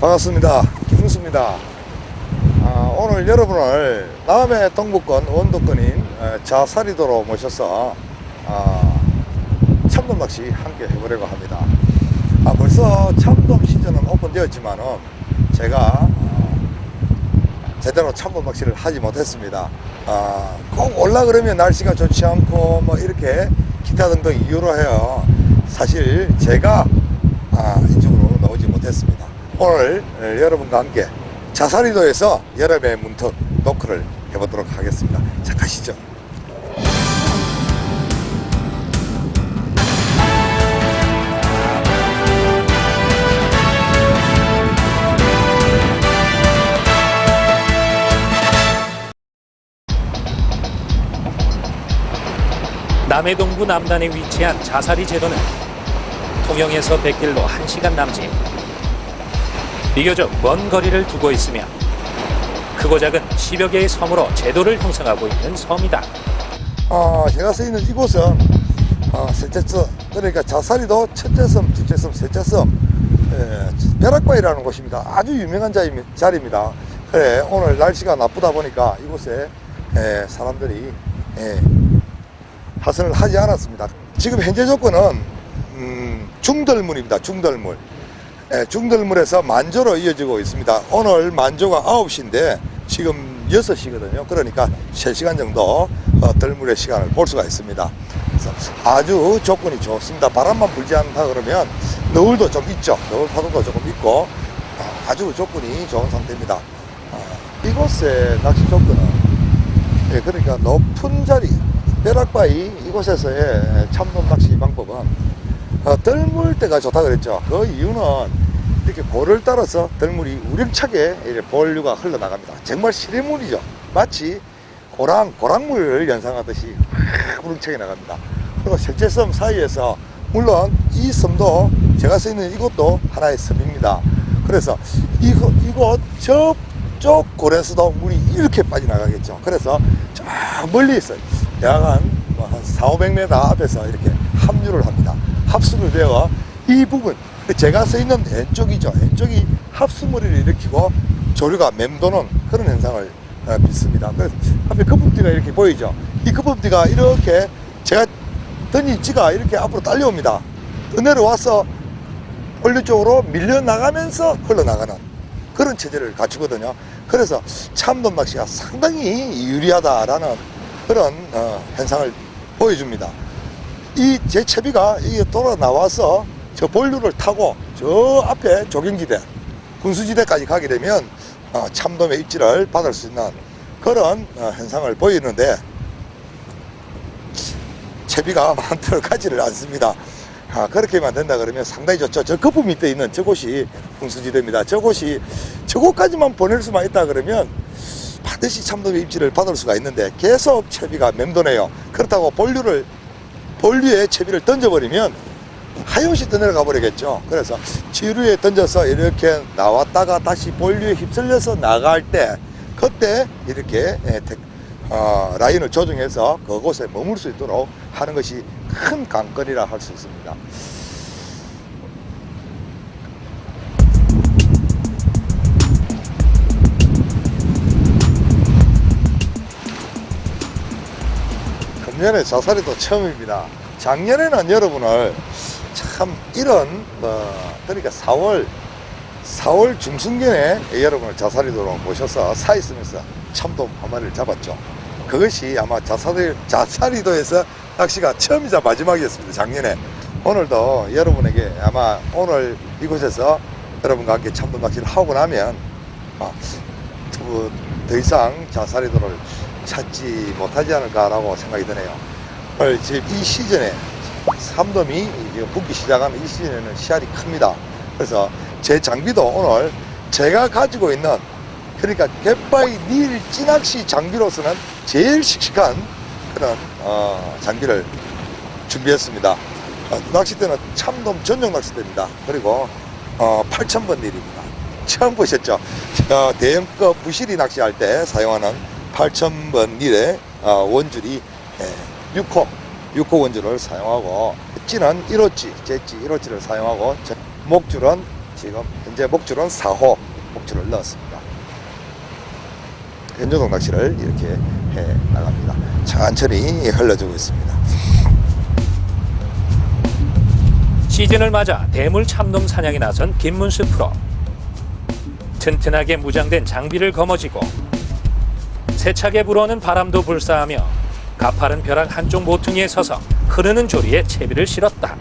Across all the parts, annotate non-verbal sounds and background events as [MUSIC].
반갑습니다. 김은수입니다. 아, 오늘 여러분을 남해 동부권 원도권인 에, 자사리도로 모셔서 아, 참돔 낚시 함께 해보려고 합니다. 아, 벌써 참돔 시즌은 오픈되었지만은 제가 어, 제대로 참돔 낚시를 하지 못했습니다. 아, 꼭 올라 그러면 날씨가 좋지 않고 뭐 이렇게 기타 등등 이유로 해요. 사실 제가 아, 이쪽으로 나오지 못했습니다. 오늘 에, 여러분과 함께 자사리도에서 여름의 문턱 노크를 해보도록 하겠습니다. 자 가시죠. 남해동부 남단에 위치한 자사리 제도는 통영에서 100길로 1시간 남짓 비교적 먼 거리를 두고 있으며 크고 작은 10여 개의 섬으로 제도를 형성하고 있는 섬이다. 어, 제가 쓰이는 이곳은 어, 셋째 섬 그러니까 자사리도 첫째 섬, 둘째 섬, 셋째 섬 예, 벼락바위라는 곳입니다. 아주 유명한 자리, 자리입니다. 그래 오늘 날씨가 나쁘다 보니까 이곳에 예, 사람들이 예, 하선을 하지 않았습니다. 지금 현재 조건은 음, 중들물입니다. 중들물. 예, 중들물에서 만조로 이어지고 있습니다. 오늘 만조가 9시인데 지금 6시거든요. 그러니까 3시간 정도 어, 들물의 시간을 볼 수가 있습니다. 아주 조건이 좋습니다. 바람만 불지 않다 그러면 너울도 좀 있죠. 너울 파도도 조금 있고 어, 아주 조건이 좋은 상태입니다. 어, 이곳의 낚시 조건은 예, 그러니까 높은 자리, 벼락바위 이곳에서의 참돔 낚시 방법은 어, 덜물 때가 좋다 그랬죠. 그 이유는 이렇게 고를 따라서 덜물이 우렁차게 본류가 흘러나갑니다. 정말 시래물이죠. 마치 고랑, 고랑물을 연상하듯이 확 우렁차게 나갑니다. 그리고 셋째섬 사이에서 물론 이 섬도 제가 서 있는 이곳도 하나의 섬입니다. 그래서 이곳, 이곳 저쪽 고래에서도 물이 이렇게 빠져나가겠죠. 그래서 저 멀리 있어요. 대략 한한 4, 500m 앞에서 이렇게 합류를 합니다. 합수를 되어 이 부분, 제가 서 있는 왼쪽이죠. 왼쪽이 합수머리를 일으키고 조류가 맴도는 그런 현상을 어, 빚습니다. 그래서 앞에 거품띠가 이렇게 보이죠. 이 거품띠가 이렇게 제가 던진 찌가 이렇게 앞으로 딸려옵니다. 더 내려와서 원류 쪽으로 밀려나가면서 흘러나가는 그런 체제를 갖추거든요. 그래서 참돔 낚시가 상당히 유리하다라는 그런 어, 현상을 보여줍니다. 이 제 채비가 이게 돌아 나와서 저 본류를 타고 저 앞에 조경지대, 군수지대까지 가게 되면 어, 참돔의 입질을 받을 수 있는 그런 어, 현상을 보이는데 채비가 [LAUGHS] 마음대로 가지를 않습니다. 아, 그렇게만 된다 그러면 상당히 좋죠. 저 거품 밑에 있는 저곳이 군수지대입니다. 저곳이 저곳까지만 보낼 수만 있다 그러면 반드시 참돔의 입질을 받을 수가 있는데 계속 채비가 맴도네요. 그렇다고 본류를 본류에 채비를 던져버리면 하염없이 떠내려가 버리겠죠. 그래서 지류에 던져서 이렇게 나왔다가 다시 본류에 휩쓸려서 나갈 때 그때 이렇게 예, 테- 어, 라인을 조정해서 그곳에 머물 수 있도록 하는 것이 큰 관건이라 할 수 있습니다. 금년에 자살이도 처음입니다. 작년에는 여러분을 참 이런 뭐 그러니까 4월 4월 중순경에 여러분을 자살이도록 모셔서 사 있으면서 참돔 한 마리를 잡았죠. 그것이 아마 자살이, 자살이도에서 낚시가 처음이자 마지막이었습니다. 작년에. 오늘도 여러분에게 아마 오늘 이곳에서 여러분과 함께 참돔 낚시를 하고 나면 아, 두- 더 이상 자살이도를 찾지 못하지 않을까라고 생각이 드네요. 오늘 지금 이 시즌에 삼돔이 붙기 시작하는 이 시즌에는 씨알이 큽니다. 그래서 제 장비도 오늘 제가 가지고 있는 그러니까 갯바위 닐 찌낚시 장비로서는 제일 씩씩한 그런 어, 장비를 준비했습니다. 어, 낚싯대는 참돔 전용 낚싯대입니다. 그리고 어, 8,000번 닐입니다. 처음 보셨죠? 어, 대형급 부시리 낚시할 때 사용하는 8,000번 닐의 어, 원줄이 예, 6호, 6호 원줄을 사용하고 찌는 1호찌, 제찌 1호찌를 사용하고 저- 목줄은 지금 현재 목줄은 4호 목줄을 넣었습니다. 현조동 낚시를 이렇게 해 나갑니다. 천천히 흘러주고 있습니다. 시즌을 맞아 대물 참돔 사냥에 나선 김문수 프로. 튼튼하게 무장된 장비를 거머쥐고 세차게 불어오는 바람도 불사하며 가파른 벼락 한쪽 모퉁이에 서서 흐르는 조리에 채비를 실었다.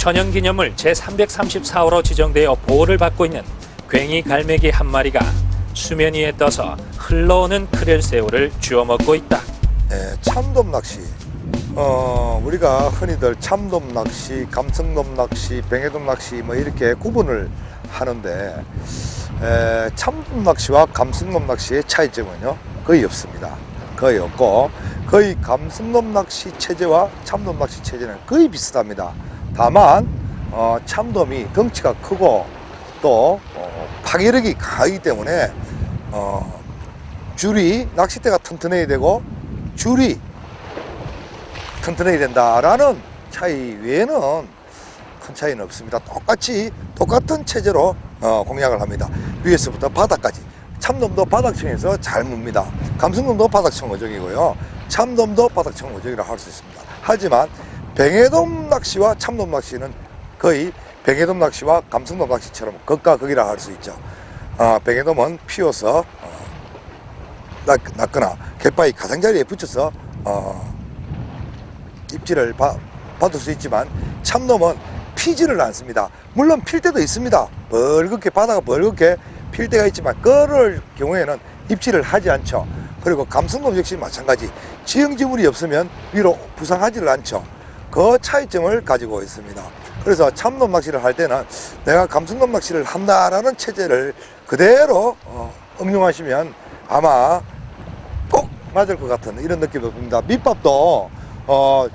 천연기념물 제334호로 지정되어 보호를 받고 있는 괭이 갈매기 한 마리가 수면 위에 떠서 흘러오는 크렐새우를 쥐어 먹고 있다. 예, 참돔 낚시. 어, 우리가 흔히들 참돔 낚시, 감성돔 낚시, 뱅에돔 낚시 뭐 이렇게 구분을 하는데 에, 참돔 낚시와 감성돔 낚시의 차이점은요 거의 없습니다. 거의 없고 거의 감성돔 낚시 체제와 참돔 낚시 체제는 거의 비슷합니다. 다만 어, 참돔이 덩치가 크고 또 어, 파괴력이 강하기 때문에 어, 줄이 낚싯대가 튼튼해야 되고 줄이 튼튼해야 된다라는 차이 외에는 큰 차이는 없습니다. 똑같이 똑같은 체제로 어, 공략을 합니다. 위에서부터 바닥까지. 참돔도 바닥청에서 잘 뭅니다. 감성돔도 바닥청 어종이고요. 참돔도 바닥청 어종이라 할 수 있습니다. 하지만 뱅에돔 낚시와 참돔 낚시는 거의 뱅에돔 낚시와 감성돔 낚시처럼 극과 극이라 할 수 있죠. 어, 뱅에돔은 피워서 어, 낚, 낚거나 갯바위 가장자리에 붙여서 어, 입질을 바- 받을 수 있지만 참돔은 피지를 않습니다. 물론 필 때도 있습니다. 벌겋게 바다가 벌겋게 필 때가 있지만 그럴 경우에는 입질을 하지 않죠. 그리고 감성돔 역시 마찬가지. 지형지물이 없으면 위로 부상하지를 않죠. 그 차이점을 가지고 있습니다. 그래서 참돔 낚시를 할 때는 내가 감성돔 낚시를 한다라는 체제를 그대로 어, 응용하시면 아마 꼭 맞을 것 같은 이런 느낌이 듭니다. 밑밥도 어,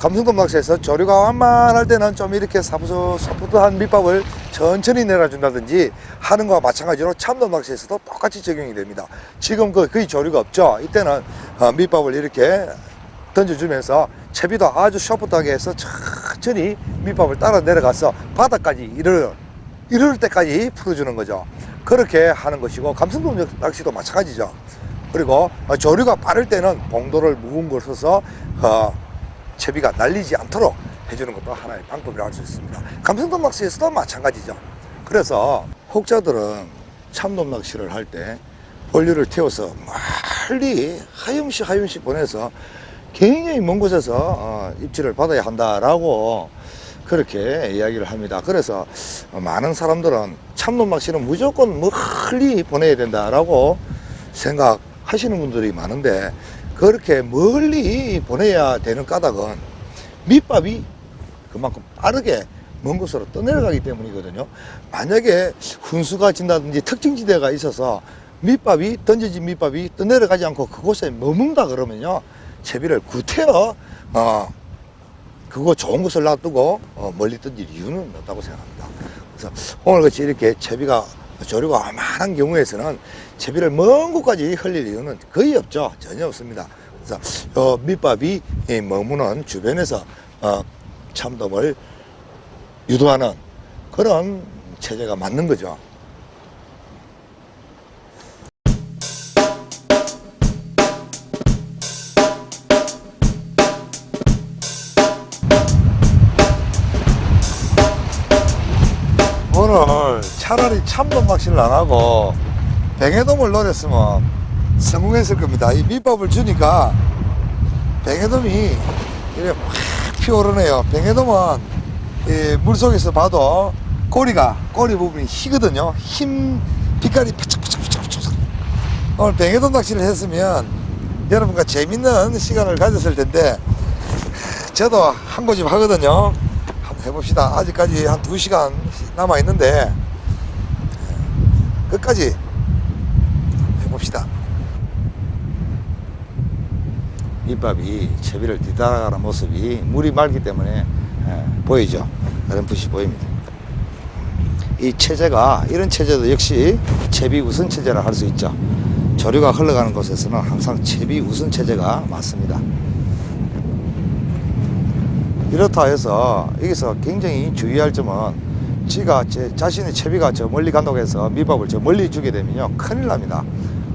감성돔 낚시에서 조류가 완만할 때는 좀 이렇게 사부서 소프트한 밑밥을 천천히 내려준다든지 하는 것과 마찬가지로 참돔 낚시에서도 똑같이 적용이 됩니다. 지금 그 거의 조류가 없죠. 이때는 어, 밑밥을 이렇게 던져주면서 채비도 아주 소프트하게 해서 천천히 밑밥을 따라 내려가서 바닥까지 이르러 이럴 때까지 풀어주는 거죠. 그렇게 하는 것이고 감성돔 낚시도 마찬가지죠. 그리고 어, 조류가 빠를 때는 봉도를 무거운 걸 써서 어, 채비가 날리지 않도록 해주는 것도 하나의 방법이라고 할 수 있습니다. 감성돔 낚시에서도 마찬가지죠. 그래서 혹자들은 참돔 낚시를 할 때 본류를 태워서 멀리 하염시 하염시 보내서 굉장히 먼 곳에서 어, 입질을 받아야 한다라고 그렇게 이야기를 합니다. 그래서 많은 사람들은 참돔 낚시는 무조건 멀리 보내야 된다라고 생각하시는 분들이 많은데 그렇게 멀리 보내야 되는 까닭은 밑밥이 그만큼 빠르게 먼 곳으로 떠내려가기 때문이거든요. 만약에 훈수가 진다든지 특징지대가 있어서 밑밥이 던져진 밑밥이 떠내려가지 않고 그곳에 머문다 그러면요 채비를 구태여 어, 그거 좋은 것을 놔두고 어, 멀리 던질 이유는 없다고 생각합니다. 그래서 오늘 같이 이렇게 채비가 조류가 완만한 경우에서는 채비를 먼 곳까지 흘릴 이유는 거의 없죠. 전혀 없습니다. 어, 밑밥이 이 머무는 주변에서 어, 참돔을 유도하는 그런 체제가 맞는 거죠. 오늘 차라리 참돔 낚시를 안 하고 뱅에돔을 노렸으면 성공했을 겁니다. 이 밑밥을 주니까 뱅에돔이 이렇게 막 피어오르네요. 뱅에돔은 이 물속에서 봐도 꼬리가 꼬리 부분이 희거든요. 흰 빛깔이 파짝파짝파짝파짝. 오늘 뱅에돔 낚시를 했으면 여러분과 재밌는 시간을 가졌을 텐데 저도 한 고집 하거든요. 한번 해봅시다. 아직까지 한 두시간 남아 있는데 끝까지 해봅시다. 밑밥이 채비를 뒤따라가는 모습이 물이 맑기 때문에 예, 보이죠. 어렴풋이 보입니다. 이 체제가 이런 체제도 역시 채비 우선 체제라 할 수 있죠. 조류가 흘러가는 곳에서는 항상 채비 우선 체제가 맞습니다. 이렇다 해서 여기서 굉장히 주의할 점은 지가 제 자신의 채비가 저 멀리 간다고 해서 밑밥을 저 멀리 주게 되면요 큰일 납니다.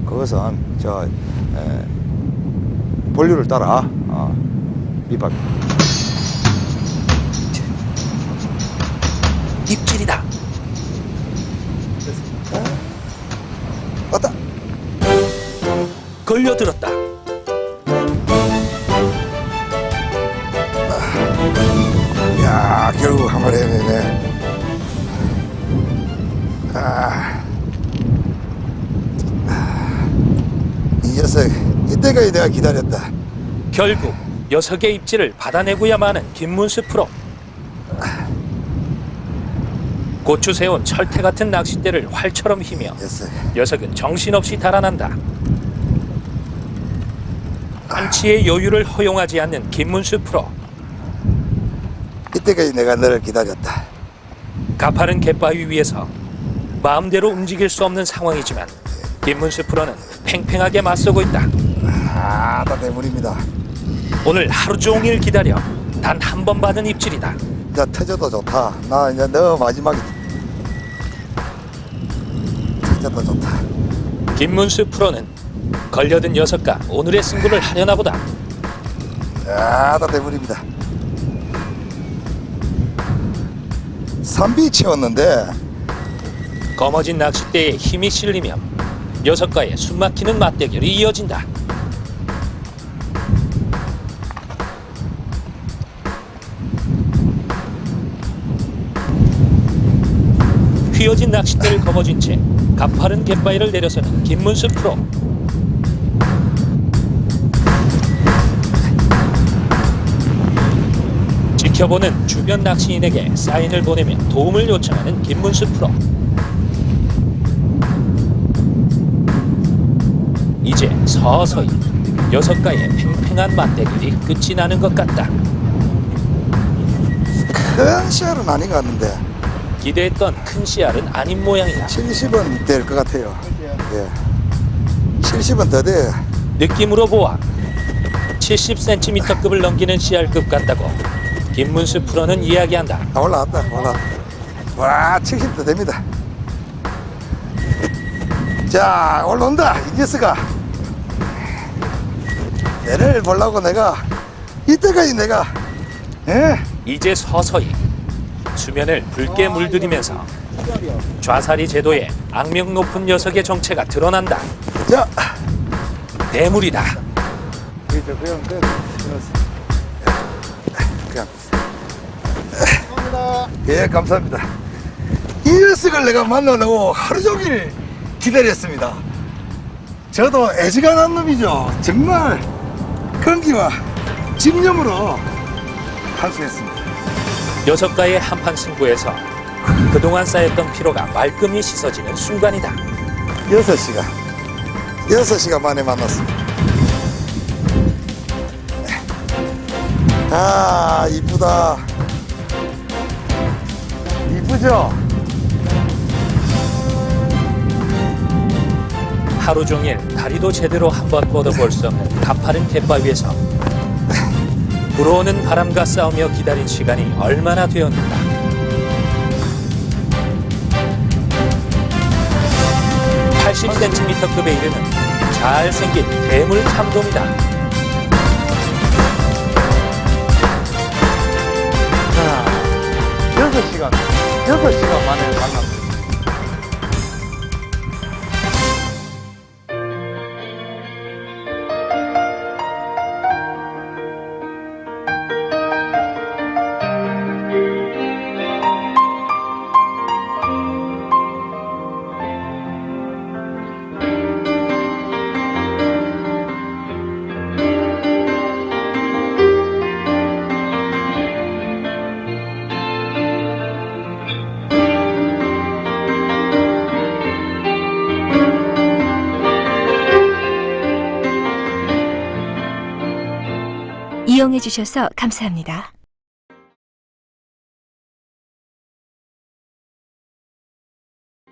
그것은 저 에, 본류를 따라 어, 밑밥 입질이다. 왔다. 걸려들었다. 야 결국 한 마리 해내네. 아, 아, 이 녀석 이때까지 내가 기다렸다. 결국 녀석의 입질을 받아내고야 마는 김문수 프로. 고추 세운 철퇴 같은 낚싯대를 활처럼 휘며 녀석. 녀석은 정신없이 달아난다. 한치의 여유를 허용하지 않는 김문수 프로. 이때까지 내가 너를 기다렸다. 가파른 갯바위 위에서 마음대로 움직일 수 없는 상황이지만 김문수 프로는 팽팽하게 맞서고 있다. 아, 다 대물입니다. 오늘 하루 종일 기다려 단 한 번 받은 입질이다. 이제 터져도 좋다. 나 이제 너 마지막에 터져도 좋다. 김문수 프로는 걸려든 녀석과 오늘의 승부를 하려나 보다. 아, 다 대물입니다. 삼비 채웠는데 검어진 낚싯대에 힘이 실리며 녀석과의 숨막히는 맞대결이 이어진다. 휘어진 낚싯대를 검어진 채 가파른 갯바위를 내려서는 김문수 프로. 지켜보는 주변 낚시인에게 사인을 보내며 도움을 요청하는 김문수 프로. 이제 서서히 녀석과의 팽팽한 맞대결이 끝이 나는 것 같다. 큰 시알은 아닌 것 같는데 기대했던 큰 씨알은 아닌 모양이다. 70은 될 것 같아요. 예. 70은 더 돼. 느낌으로 보아 70cm급을 넘기는 씨알급 같다고 김문수 프로는 이야기한다. 아, 올라왔다, 올라왔다. 와, 70도 됩니다. 자, 올라온다, 이 녀석아. 얘를 보려고 내가, 이때까지 내가, 예? 이제 서서히 수면을 붉게 물들이면서 좌사리 제도의 악명 높은 녀석의 정체가 드러난다. 자, 대물이다. 그냥, 그냥, 그냥, 그냥. 예, 감사합니다. 이 녀석을 내가 만나려고 하루 종일 기다렸습니다. 저도 애지간한 놈이죠. 정말 건기와 집념으로 한수했습니다. 녀석과의 한판 승부에서 그동안 쌓였던 피로가 말끔히 씻어지는 순간이다. 여섯 시간, 여섯 시간 만에 만났습니다. 아, 이쁘다. 이쁘죠? 하루 종일 다리도 제대로 한 번 뻗어볼 수 없는 가파른 갯바위에서 불어오는 바람과 싸우며 기다린 시간이 얼마나 되었는가. (80cm급에 이르는) 잘생긴 대물 참돔이다. 자, 여섯 시간, 여섯 시간 만에 만났습니다. 이용해 주셔서 감사합니다.